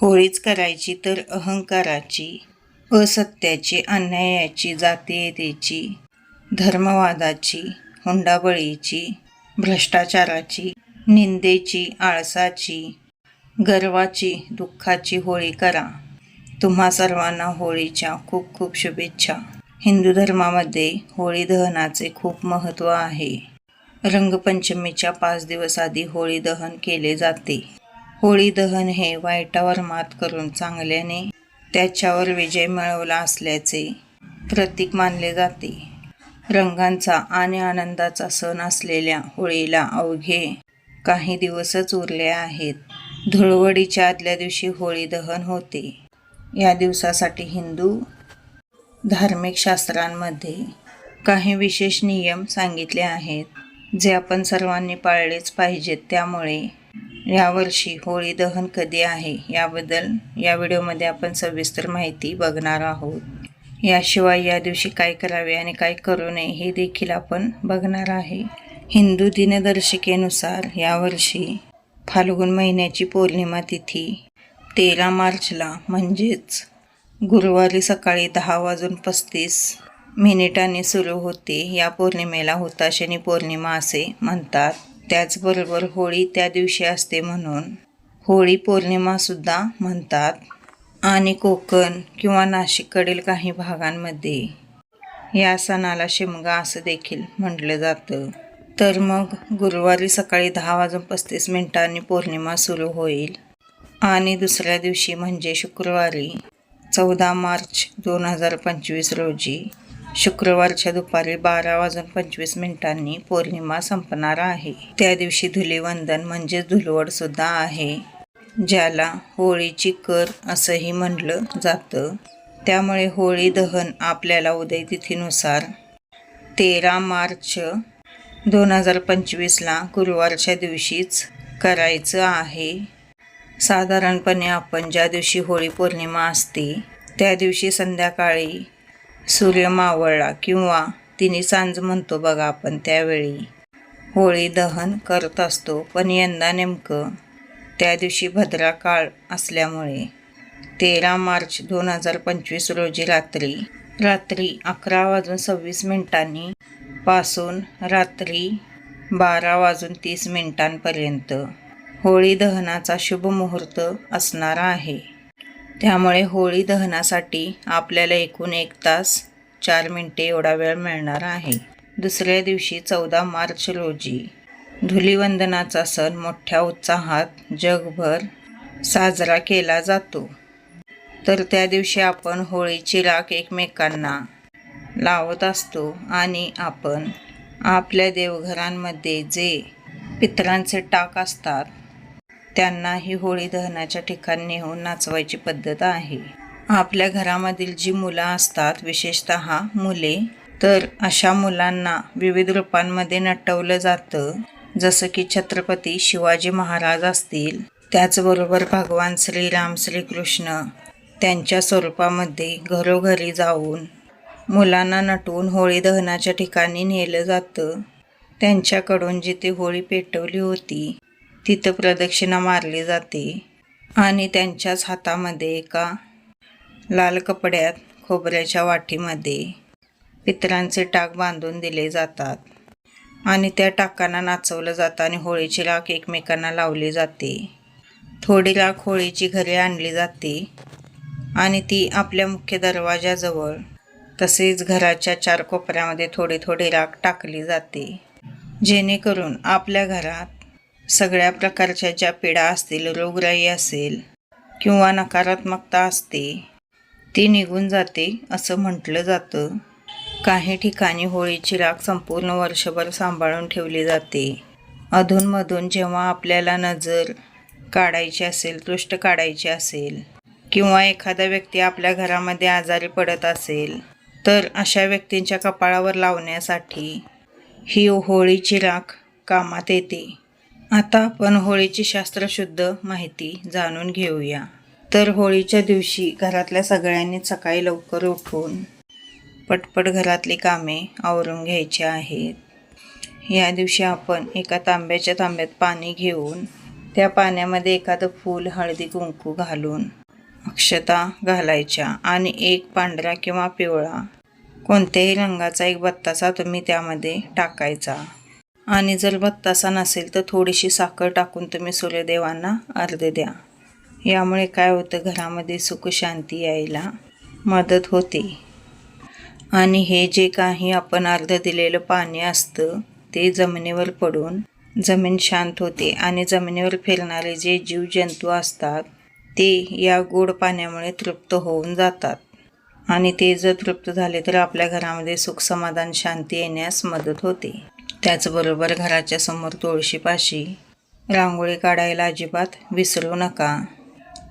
होळीच करायची तर अहंकाराची असत्याची अन्यायाची जातीयतेची धर्मवादाची हुंडाबळीची भ्रष्टाचाराची निंदेची आळसाची गर्वाची दुःखाची होळी करा. तुम्हा सर्वांना होळीच्या खूप खूप शुभेच्छा. हिंदू धर्मामध्ये होळी दहनाचे खूप महत्त्व आहे. रंगपंचमीच्या पाच दिवस आधी होळी दहन केले जाते. होळी दहन हे वाईटावर मात करून चांगल्याने त्याच्यावर विजय मिळवला असल्याचे प्रतीक मानले जाते. रंगांचा आणि आनंदाचा सण असलेल्या होळीला अवघे काही दिवसच उरले आहेत. धुळवडीच्या आदल्या दिवशी होळी दहन होते. या दिवसासाठी हिंदू धार्मिक शास्त्रांमध्ये काही विशेष नियम सांगितले आहेत जे आपण सर्वांनी पाळलेच पाहिजेत. त्यामुळे यावर्षी होळी दहन कधी आहे याबद्दल या व्हिडिओमध्ये आपण सविस्तर माहिती बघणार आहोत. याशिवाय या दिवशी काय करावे आणि काय करू नये हे देखील आपण बघणार आहे. हिंदू दिनदर्शिकेनुसार यावर्षी फाल्गुन महिन्याची पौर्णिमा तिथी तेरा मार्चला म्हणजेच गुरुवारी सकाळी दहा वाजून पस्तीस मिनिटांनी सुरू होते या पौर्णिमेला. होता शनी पौर्णिमा असे म्हणतात. त्याचबरोबर होळी त्या दिवशी असते म्हणून. होळी पौर्णिमासुद्धा म्हणतात. आणि कोकण किंवा नाशिककडील काही भागांमध्ये या सणाला शिमगा असं देखील म्हटलं जातं. तर मग गुरुवारी सकाळी दहा वाजून पस्तीस मिनिटांनी पौर्णिमा सुरू होईल. आणि दुसऱ्या दिवशी म्हणजे शुक्रवारी चौदा मार्च दोन हजार पंचवीस रोजी. शुक्रवारच्या दुपारी बारा वाजून पंचवीस मिनिटांनी पौर्णिमा संपणार आहे. त्या दिवशी धुलीवंदन म्हणजे धुलवडसुद्धा आहे ज्याला होळीची कर असंही म्हटलं जातं. त्यामुळे होळी दहन आपल्याला उदयतिथीनुसार तेरा मार्च दोन हजार पंचवीसला गुरुवारच्या दिवशीच करायचं आहे. साधारणपणे आपण ज्या दिवशी होळी पौर्णिमा असते त्या दिवशी संध्याकाळी सूर्य मावळला किंवा तिने सांज म्हणतो बघा आपण त्यावेळी. होळी दहन करत असतो पण यंदा नेमकं? त्या दिवशी भद्रा काळ असल्यामुळे. तेरा मार्च दोन हजार पंचवीस रोजी रात्री. रात्री अकरा वाजून सव्वीस मिनिटांनी पासून रात्री बारा वाजून तीस मिनिटांपर्यंत. होळी दहनाचा शुभ मुहूर्त असणार आहे. त्यामुळे होळी दहनासाठी आपल्याला एकूण एक तास चार मिनटे एवढा वेळ मिळणार आहे. दुसऱ्या दिवशी चौदा मार्च रोजी धुलीवंदनाचा सण मोठ्या उत्साहात जगभर साजरा केला जातो. तर त्या दिवशी आपण होळीची राख एकमेकांना लावत असतो आणि आपण आपल्या देवघरांमध्ये जे पितरांचे टाक असतात त्यांना ही होळी दहनाच्या ठिकाणी नेऊन नाचवायची पद्धत आहे. आपल्या घरामधील जी मुलं असतात विशेषत मुले तर अशा मुलांना विविध रूपांमध्ये नटवलं जातं. जसं की छत्रपती शिवाजी महाराज असतील त्याचबरोबर भगवान श्रीराम श्रीकृष्ण त्यांच्या स्वरूपामध्ये घरोघरी जाऊन मुलांना नटवून होळी दहनाच्या ठिकाणी नेलं जातं. त्यांच्याकडून जिथे होळी पेटवली होती तिथं प्रदक्षिणा मारली जाते आणि त्यांच्याच हातामध्ये एका लाल कपड्यात खोबऱ्याच्या वाटीमध्ये पितरांचे टाक बांधून दिले जातात आणि त्या टाकांना नाचवलं जातं आणि होळीची राख एकमेकांना लावली जाते. थोडी राख होळीची घरी आणली जाते आणि ती आपल्या मुख्य दरवाजाजवळ तसेच घराच्या चार कोपऱ्यामध्ये थोडी थोडी राख टाकली जाते. जेणेकरून आपल्या घरात सगळ्या प्रकारच्या ज्या पिढा असतील रोगराई असेल किंवा नकारात्मकता असते ती निघून जाते असं म्हटलं जातं. काही ठिकाणी होळीची राख संपूर्ण वर्षभर सांभाळून ठेवली जाते. अधूनमधून जेव्हा आपल्याला नजर काढायची असेल दृष्ट काढायची असेल किंवा एखादा व्यक्ती आपल्या घरामध्ये आजारी पडत असेल तर अशा व्यक्तींच्या कपाळावर लावण्यासाठी ही होळीची राख कामात येते. आता आपण होळीची शास्त्रशुद्ध माहिती जाणून घेऊया. तर होळीच्या दिवशी घरातल्या सगळ्यांनी सकाळी लवकर उठून पटपट घरातली कामे आवरून घ्यायची आहेत. या दिवशी आपण एका तांब्याच्या तांब्यात पाणी घेऊन त्या पाण्यामध्ये एखादं फूल हळदी कुंकू घालून अक्षता घालायच्या आणि एक पांढरा किंवा पिवळा कोणत्याही रंगाचा एक बत्तासा तुम्ही त्यामध्ये टाकायचा. आणि जर बत्तासा नसेल तर थोडीशी साखर टाकून तुम्ही सूर्यदेवांना अर्ध द्या. यामुळे काय होतं? घरामध्ये सुखशांती यायला मदत होते. आणि हे जे काही आपण अर्ध दिलेलं पाणी असतं ते जमिनीवर पडून जमीन शांत होते. आणि जमिनीवर फिरणारे जे जीवजंतू असतात ते या गोड पाण्यामुळे तृप्त होऊन जातात. आणि ते जर तृप्त झाले तर आपल्या घरामध्ये सुख समाधान शांती येण्यास मदत होते. त्याचबरोबर घराच्या समोर तुळशीपाशी. रांगोळी काढायला अजिबात विसरू नका.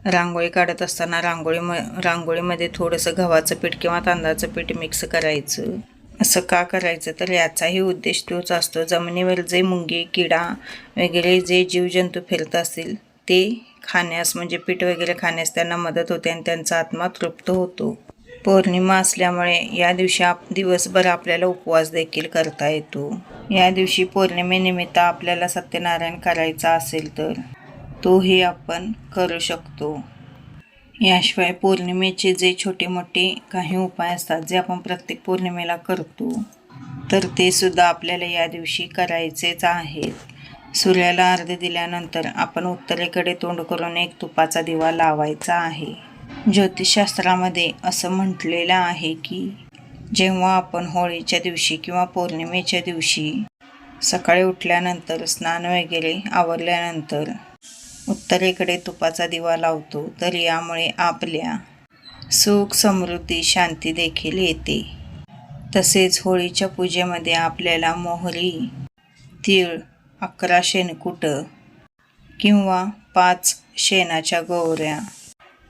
रांगोळी काढत असताना रांगोळी म रांगोळीमध्ये थोडंसं गव्हाचं पीठ किंवा तांदळाचं पीठ मिक्स करायचं. असं का करायचं? तर याचाही उद्देश तोच असतो. जमिनीवर जे मुंगी किडा वगैरे जे जीवजंतू फिरत असतील ते खाण्यास म्हणजे पीठ वगैरे खाण्यास त्यांना मदत होते आणि त्यांचा आत्मा तृप्त होतो. पौर्णिमा असल्यामुळे या दिवशी आप दिवसभर आपल्याला उपवास देखील करता येतो. या दिवशी पौर्णिमेनिमित्त आपल्याला सत्यनारायण करायचा असेल तर तोही आपण करू शकतो. याशिवाय पौर्णिमेचे जे छोटे मोठे काही उपाय असतात जे आपण प्रत्येक पौर्णिमेला करतो तर ते सुद्धा आपल्याला या दिवशी करायचेच आहेत. सूर्याला अर्ध दिल्यानंतर आपण उत्तरेकडे तोंड करून एक तुपाचा दिवा लावायचा आहे. ज्योतिषशास्त्रामध्ये असं म्हटलेलं आहे की जेव्हा आपण होळीच्या दिवशी किंवा पौर्णिमेच्या दिवशी सकाळी उठल्यानंतर स्नान वगैरे आवरल्यानंतर उत्तरेकडे तुपाचा दिवा लावतो तर यामुळे आपल्या सुख समृद्धी शांती देखील येते. तसेच होळीच्या पूजेमध्ये आपल्याला मोहरी तीळ अकरा शेणकुटं किंवा पाच शेणाच्या गोवऱ्या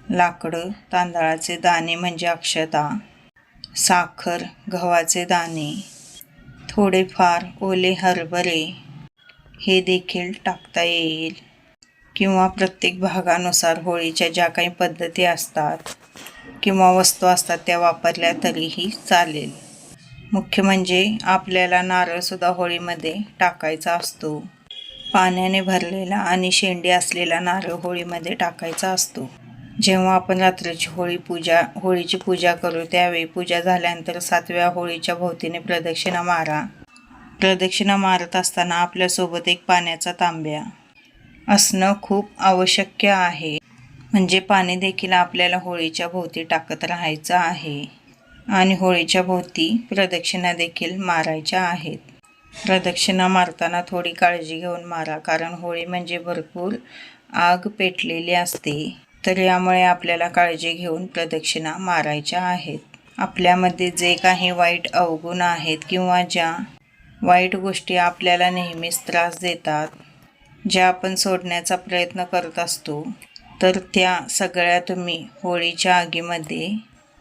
लाकडं तांदळाचे दाणे म्हणजे अक्षता साखर गव्हाचे दाणे थोडेफार ओले हरभरे हे देखील टाकता येईल. किंवा प्रत्येक भागानुसार होळीच्या ज्या काही पद्धती असतात किंवा वस्तू असतात त्या वापरल्या तरीही चालेल. मुख्य म्हणजे आपल्याला नारळसुद्धा होळीमध्ये टाकायचा असतो. पाण्याने भरलेला आणि शेंडी असलेला नारळ होळीमध्ये टाकायचा असतो. जेव्हा आपण रात्रीची होळी पूजा होळीची पूजा करू त्यावेळी पूजा झाल्यानंतर सातव्या होळीच्या भोवतीने प्रदक्षिणा मारा. प्रदक्षिणा मारत असताना आपल्यासोबत एक पाण्याचा तांब्या. असणं खूप आवश्यक आहे. म्हणजे पाणी देखील आपल्याला होळीच्या भोवती टाकत राहायचं आहे. आणि होळीच्या भोवती प्रदक्षिणा देखील मारायच्या आहेत. प्रदक्षिणा मारताना थोडी काळजी घेऊन मारा कारण होळी म्हणजे भरपूर आग पेटलेली असते. तर यामुळे आपल्याला काळजी घेऊन प्रदक्षिणा मारायच्या आहेत. आपल्यामध्ये जे काही वाईट अवगुण आहेत किंवा ज्या वाईट गोष्टी आपल्याला नेहमीच त्रास देतात ज्या आपण सोडण्याचा प्रयत्न करत असतो तर त्या सगळ्या तुम्ही होळीच्या आगीमध्ये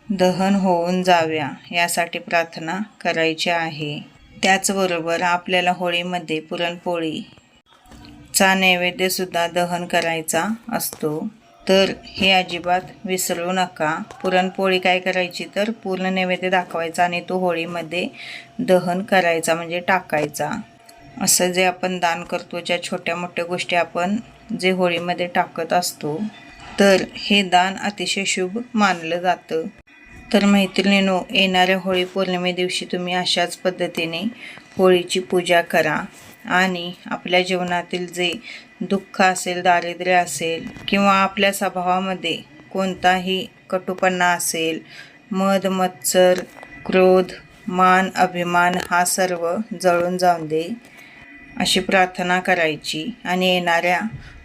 दहन होऊन जाव्या यासाठी प्रार्थना करायची आहे. त्याचबरोबर आपल्याला होळीमध्ये पुरणपोळीचा नैवेद्यसुद्धा दहन करायचा असतो. तर हे अजिबात विसरू नका. पुरणपोळी काय करायची तर पूर्ण नैवेद्य दाखवायचा आणि तो होळीमध्ये दहन करायचा म्हणजे टाकायचा. असं जे आपण दान करतो ज्या छोट्या मोठ्या गोष्टी आपण जे होळीमध्ये टाकत असतो तर हे दान अतिशय शुभ मानलं जातं. तर मैत्रिणीनो येणाऱ्या होळी पौर्णिमे दिवशी तुम्ही अशाच पद्धतीने होळीची पूजा करा. आणि आपल्या जीवनातील जे दुःख असेल दारिद्र्य असेल किंवा आपल्या स्वभावामध्ये कोणताही कटुपणा असेल मद मत्सर क्रोध मान अभिमान हा सर्व जळून जाऊन दे. अशी प्रार्थना करायची आणि येणाऱ्या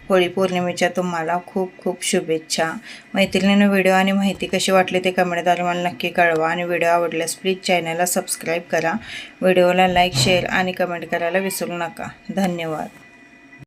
होळी पौर्णिमेच्या तुम्हाला खूप खूप शुभेच्छा. मैत्रिणीनं व्हिडिओ आणि माहिती कशी वाटली ते कमेंटद्वारे मला नक्की कळवा आणि व्हिडिओ आवडल्यास प्लीज चॅनलला सबस्क्राईब करा. व्हिडिओला लाईक शेअर आणि कमेंट करायला विसरू नका. धन्यवाद.